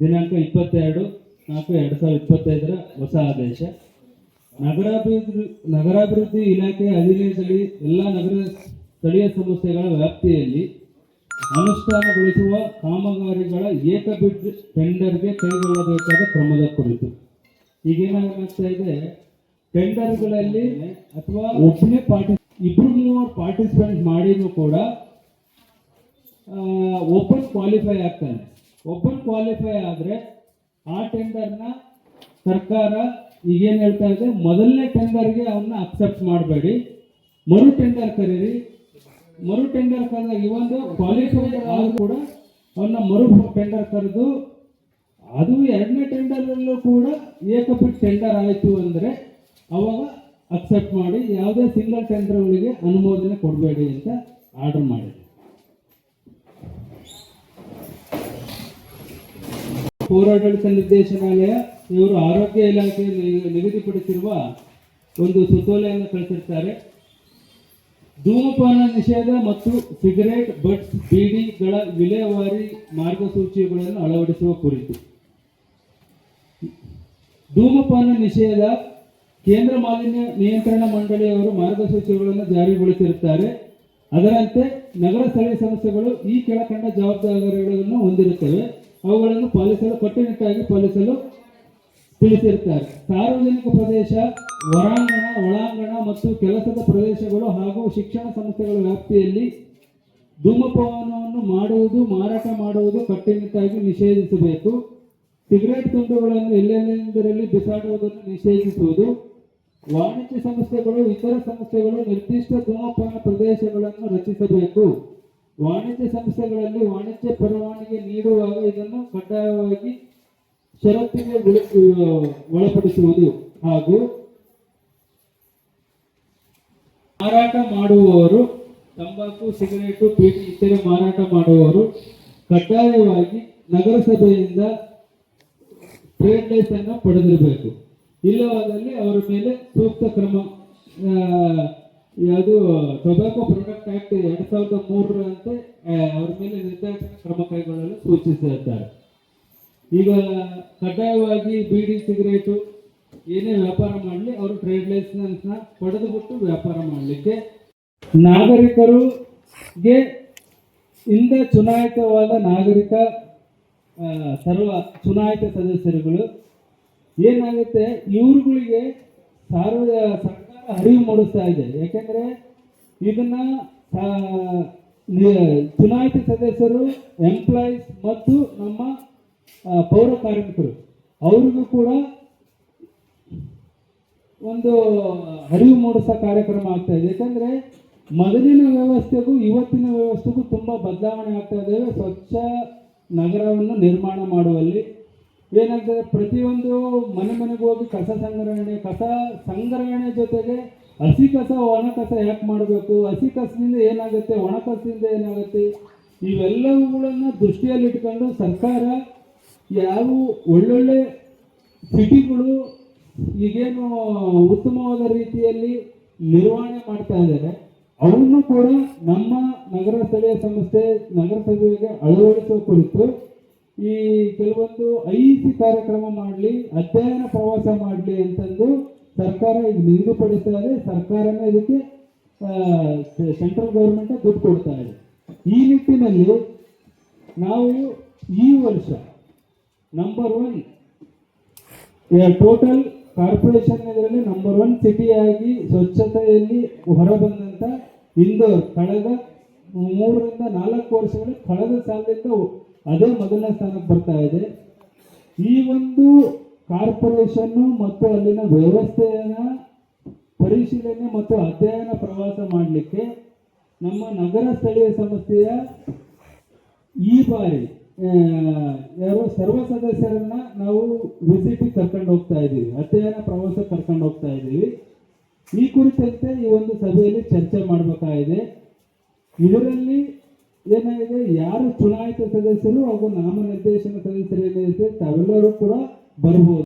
ದಿನಾಂಕ ಇಪ್ಪತ್ತೆರಡು, ನಾಲ್ಕು ಎರಡು ಸಾವಿರದ ಇಪ್ಪತ್ತೈದರ ಹೊಸ ಆದೇಶ. ನಗರಾಭಿವೃದ್ಧಿ ನಗರಾಭಿವೃದ್ಧಿ ಇಲಾಖೆ ಅಧಿವೇಶನದಲ್ಲಿ ಎಲ್ಲ ನಗರ ಸ್ಥಳೀಯ ಸಂಸ್ಥೆಗಳ ವ್ಯಾಪ್ತಿಯಲ್ಲಿ ಅನುಷ್ಠಾನಗೊಳಿಸುವ ಕಾಮಗಾರಿಗಳ ಏಕ ಬಿಡ್ ಟೆಂಡರ್ಗೆ ಕೈಗೊಳ್ಳಬೇಕಾದ ಕ್ರಮದ ಕುರಿತು. ಈಗೇನಾಗ್ತಾ ಇದೆ, ಟೆಂಡರ್ಗಳಲ್ಲಿ ಅಥವಾ ಒಬ್ಬನೇ ಪಾರ್ಟಿ, ಇಬ್ರು ಮೂವರು ಪಾರ್ಟಿಸಿಪೇಟ್ ಮಾಡಿದ್ರು ಕೂಡ ಓಪನ್ ಕ್ವಾಲಿಫೈ ಆಗ್ತಾನೆ. ಓಪನ್ ಕ್ವಾಲಿಫೈ ಆದರೆ, ಆ ಟೆಂಡರ್ನ ಸರ್ಕಾರ ಈಗೇನು ಹೇಳ್ತಾ ಇದೆ, ಮೊದಲನೇ ಟೆಂಡರ್ಗೆ ಅವನ್ನ ಅಕ್ಸೆಪ್ಟ್ ಮಾಡಬೇಡಿ. ಮರು ಟೆಂಡರ್ ಕರೀರಿ. ಮರು ಟೆಂಡರ್ ಕರೆದಾಗ ಇವೊಂದು ಕ್ವಾಲಿಫೈ ಆದ್ರೂ ಕೂಡ ಅವನ್ನ ಮರು ಟೆಂಡರ್ ಕರೆದು, ಅದು ಎರಡನೇ ಟೆಂಡರಲ್ಲೂ ಕೂಡ ಏಕಪಿಟ್ ಟೆಂಡರ್ ಆಯಿತು ಅಂದರೆ ಅವಾಗ ಅಕ್ಸೆಪ್ಟ್ ಮಾಡಿ, ಯಾವುದೇ ಸಿಂಗಲ್ ಟೆಂಡರ್ಗಳಿಗೆ ಅನುಮೋದನೆ ಕೊಡಬೇಡಿ ಅಂತ ಆರ್ಡರ್ ಮಾಡಿದೆ ಪೌರಾಡಳಿತ ನಿರ್ದೇಶನಾಲಯ ಇವರು ಆರೋಗ್ಯ ಇಲಾಖೆ ನಿಗದಿಪಡಿಸಿರುವ ಒಂದು ಸುತ್ತೋಲೆಯನ್ನು ಕಳಿಸಿರ್ತಾರೆ. ಧೂಮಪಾನ ನಿಷೇಧ ಮತ್ತು ಸಿಗರೇಟ್ ಬಟ್ಸ್ ಬೀಡಿಗಳ ವಿಲೇವಾರಿ ಮಾರ್ಗಸೂಚಿಗಳನ್ನು ಅಳವಡಿಸುವ ಕುರಿತು. ಧೂಮಪಾನ ನಿಷೇಧ ಕೇಂದ್ರ ಮಾಲಿನ್ಯ ನಿಯಂತ್ರಣ ಮಂಡಳಿಯವರು ಮಾರ್ಗಸೂಚಿಗಳನ್ನು ಜಾರಿಗೊಳಿಸಿರುತ್ತಾರೆ. ಅದರಂತೆ ನಗರ ಸ್ಥಳೀಯ ಸಂಸ್ಥೆಗಳು ಈ ಕೆಳಕಂಡ ಜವಾಬ್ದಾರಿಗಳನ್ನು ಹೊಂದಿರುತ್ತವೆ. ಅವುಗಳನ್ನು ಪಾಲಿಸಲು ಕಟ್ಟುನಿಟ್ಟಾಗಿ ಪಾಲಿಸಲು ತಿಳಿಸಿರುತ್ತಾರೆ. ಸಾರ್ವಜನಿಕ ಪ್ರದೇಶ ಹೊರಾಂಗಣ ಒಳಾಂಗಣ ಮತ್ತು ಕೆಲಸದ ಪ್ರದೇಶಗಳು ಹಾಗೂ ಶಿಕ್ಷಣ ಸಂಸ್ಥೆಗಳ ವ್ಯಾಪ್ತಿಯಲ್ಲಿ ಧೂಮಪಾನವನ್ನು ಮಾಡುವುದು, ಮಾರಾಟ ಮಾಡುವುದು ಕಟ್ಟುನಿಟ್ಟಾಗಿ ನಿಷೇಧಿಸಬೇಕು. ಸಿಗರೇಟ್ ತುಂಡುಗಳನ್ನು ಎಲ್ಲೆಲ್ಲೆಂದರಲ್ಲಿ ಬಿಸಾಡುವುದನ್ನು ನಿಷೇಧಿಸುವುದು. ವಾಣಿಜ್ಯ ಸಂಸ್ಥೆಗಳು, ಇತರ ಸಂಸ್ಥೆಗಳು ನಿರ್ದಿಷ್ಟ ಧೂಮಪಾನ ಪ್ರದೇಶಗಳನ್ನು ರಚಿಸಬೇಕು. ವಾಣಿಜ್ಯ ಸಂಸ್ಥೆಗಳಲ್ಲಿ ವಾಣಿಜ್ಯ ಪರವಾನಿಗೆ ನೀಡುವಾಗ ಇದನ್ನು ಕಡ್ಡಾಯವಾಗಿ ಷರತ್ತಿಗೆ ಒಳ- ಒಳಪಡಿಸುವುದು ಹಾಗೂ ಮಾರಾಟ ಮಾಡುವವರು, ತಂಬಾಕು, ಸಿಗರೇಟು, ಪೀಟಿ ಇತರೆ ಮಾರಾಟ ಮಾಡುವವರು ಕಡ್ಡಾಯವಾಗಿ ನಗರಸಭೆಯಿಂದ ಟ್ರೇಡ್ ಲೈಸ್ ಅನ್ನು ಪಡೆದಿರಬೇಕು. ಇಲ್ಲವಾದಲ್ಲಿ ಅವರ ಮೇಲೆ ಸೂಕ್ತ ಕ್ರಮ ಯಾವುದು ಟೊಬ್ಯಾಕೊ ಪ್ರೊಡಕ್ಟ್ ಆಕ್ಟ್ ಎರಡ್ ಸಾವಿರದ ಮೂರರಂತೆ ಅವ್ರ ಮೇಲೆ ನಿರ್ದಾಕ್ಷಿಣ್ಯ ಕ್ರಮ ಕೈಗೊಳ್ಳಲು ಸೂಚಿಸಿದ್ದಾರೆ. ಈಗ ಕಡ್ಡಾಯವಾಗಿ ಬೀಡಿ ಸಿಗರೇಟು ಏನೇ ವ್ಯಾಪಾರ ಮಾಡಲಿ, ಅವರು ಟ್ರೇಡ್ ಲೈಸೆನ್ಸ್ನ ಪಡೆದುಬಿಟ್ಟು ವ್ಯಾಪಾರ ಮಾಡಲಿಕ್ಕೆ ನಾಗರಿಕರಿಗೆ ಹಿಂದೆ ಚುನಾಯಿತವಾದ ನಾಗರಿಕ ಸರ್ವ ಚುನಾಯಿತ ಸದಸ್ಯರುಗಳು ಏನಾಗುತ್ತೆ, ಇವ್ರುಗಳಿಗೆ ಸಾರ್ವ ಅರಿವು ಮೂಡಿಸ್ತಾ ಇದೆ. ಯಾಕೆಂದ್ರೆ ಇದನ್ನ ಚುನಾಯಿತ ಸದಸ್ಯರು ಎಂಪ್ಲಾಯೀಸ್ ಮತ್ತು ನಮ್ಮ ಪೌರ ಕಾರ್ಮಿಕರು, ಅವ್ರಿಗೂ ಕೂಡ ಒಂದು ಅರಿವು ಮೂಡಿಸೋ ಕಾರ್ಯಕ್ರಮ ಆಗ್ತಾ ಇದೆ. ಯಾಕಂದ್ರೆ ಮೊದಲಿನ ವ್ಯವಸ್ಥೆಗೂ ಇವತ್ತಿನ ವ್ಯವಸ್ಥೆಗೂ ತುಂಬಾ ಬದಲಾವಣೆ ಆಗ್ತಾ ಸ್ವಚ್ಛ ನಗರವನ್ನು ನಿರ್ಮಾಣ ಮಾಡುವಲ್ಲಿ ಏನಾಗ್ತದೆ ಪ್ರತಿಯೊಂದು ಮನೆ ಮನೆಗೆ ಹೋಗಿ ಕಸ ಸಂಗ್ರಹಣೆ ಕಸ ಸಂಗ್ರಹಣೆ ಜೊತೆಗೆ ಹಸಿ ಕಸ, ಒಣ ಕಸ ಯಾಕೆ ಮಾಡಬೇಕು? ಹಸಿ ಕಸದಿಂದ ಏನಾಗುತ್ತೆ? ಒಣ ಕಸದಿಂದ ಏನಾಗುತ್ತೆ? ಇವೆಲ್ಲವುಗಳನ್ನ ದೃಷ್ಟಿಯಲ್ಲಿಟ್ಕೊಂಡು ಸರ್ಕಾರ ಯಾವ ಒಳ್ಳೊಳ್ಳೆ ಸಿಟಿಗಳು ಈಗೇನು ಉತ್ತಮವಾದ ರೀತಿಯಲ್ಲಿ ನಿರ್ವಹಣೆ ಮಾಡ್ತಾ ಇದ್ದಾರೆ ಅವನ್ನು ಕೂಡ ನಮ್ಮ ನಗರ ಸ್ಥಳೀಯ ಸಂಸ್ಥೆ ನಗರಸಭೆಗೆ ಅಳವಡಿಸುವ ಕುರಿತು ಈ ಕೆಲವೊಂದು ಐಸಿ ಕಾರ್ಯಕ್ರಮ ಮಾಡಲಿ, ಅಧ್ಯಯನ ಪ್ರವಾಸ ಮಾಡಲಿ ಅಂತಂದು ಸರ್ಕಾರ ಈಗ ನಿಗದಿಪಡಿಸ್ತಾ ಇದೆ. ಸರ್ಕಾರನೇ ಇದಕ್ಕೆ ಸೆಂಟ್ರಲ್ ಗೌರ್ಮೆಂಟ್ ದುಡ್ಡು ಕೊಡ್ತಾ ಇದೆ. ಈ ನಿಟ್ಟಿನಲ್ಲಿ ನಾವು ಈ ವರ್ಷ ನಂಬರ್ ಒನ್ ಟೋಟಲ್ ಕಾರ್ಪೊರೇಷನ್ ಇದರಲ್ಲಿ ನಂಬರ್ ಒನ್ ಸಿಟಿಯಾಗಿ ಸ್ವಚ್ಛತೆಯಲ್ಲಿ ಹೊರಬಂದಂತ ಇಂದೋರ್, ಕಳೆದ ಮೂರರಿಂದ ನಾಲ್ಕು ವರ್ಷಗಳ ಕಳೆದ ಸಾಲದಿಂದ ಅದೇ ಮೊದಲನೇ ಸ್ಥಾನಕ್ಕೆ ಬರ್ತಾ ಇದೆ. ಈ ಒಂದು ಕಾರ್ಪೊರೇಷನ್ ಮತ್ತು ಅಲ್ಲಿನ ವ್ಯವಸ್ಥೆಯನ್ನ ಪರಿಶೀಲನೆ ಮತ್ತು ಅಧ್ಯಯನ ಪ್ರವಾಸ ಮಾಡಲಿಕ್ಕೆ ನಮ್ಮ ನಗರ ಸ್ಥಳೀಯ ಸಂಸ್ಥೆಯ ಈ ಬಾರಿ ಯಾರು ಸರ್ವ ಸದಸ್ಯರನ್ನ ನಾವು ವಿಸಿಟ್ ಕರ್ಕೊಂಡು ಹೋಗ್ತಾ ಇದ್ದೀವಿ. ಅಧ್ಯಯನ ಪ್ರವಾಸ ಕರ್ಕೊಂಡು ಹೋಗ್ತಾ ಇದ್ದೀವಿ. ಈ ಕುರಿತಂತೆ ಈ ಒಂದು ಸಭೆಯಲ್ಲಿ ಚರ್ಚೆ ಮಾಡಬೇಕಾಗಿದೆ. ಇದರಲ್ಲಿ ಏನಾಗಿದೆ? ಯಾರು ಚುನಾಯಿತ ಸದಸ್ಯರು ಹಾಗೂ ನಾಮನಿರ್ದೇಶನ ಸದಸ್ಯರು ಏನಿದೆ ತಾವೆಲ್ಲರೂ ಕೂಡ ಬರ್ಬೋದು.